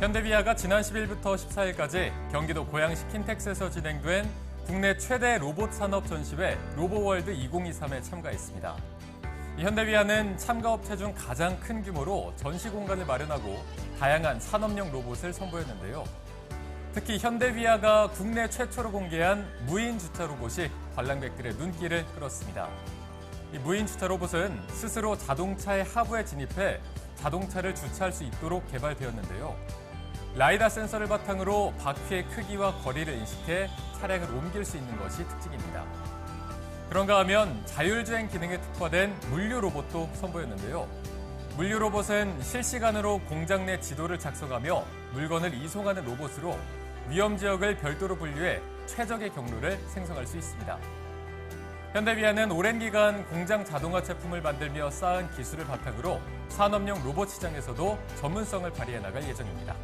현대비아가 지난 10일부터 14일까지 경기도 고양시 킨텍스에서 진행된 국내 최대 로봇 산업 전시회 로보월드 2023에 참가했습니다. 이 현대비아는 참가업체 중 가장 큰 규모로 전시 공간을 마련하고 다양한 산업용 로봇을 선보였는데요. 특히 현대비아가 국내 최초로 공개한 무인 주차 로봇이 관람객들의 눈길을 끌었습니다. 이 무인 주차 로봇은 스스로 자동차의 하부에 진입해 자동차를 주차할 수 있도록 개발되었는데요. 라이다 센서를 바탕으로 바퀴의 크기와 거리를 인식해 차량을 옮길 수 있는 것이 특징입니다. 그런가 하면 자율주행 기능에 특화된 물류 로봇도 선보였는데요. 물류 로봇은 실시간으로 공장 내 지도를 작성하며 물건을 이송하는 로봇으로 위험 지역을 별도로 분류해 최적의 경로를 생성할 수 있습니다. 현대비아는 오랜 기간 공장 자동화 제품을 만들며 쌓은 기술을 바탕으로 산업용 로봇 시장에서도 전문성을 발휘해 나갈 예정입니다.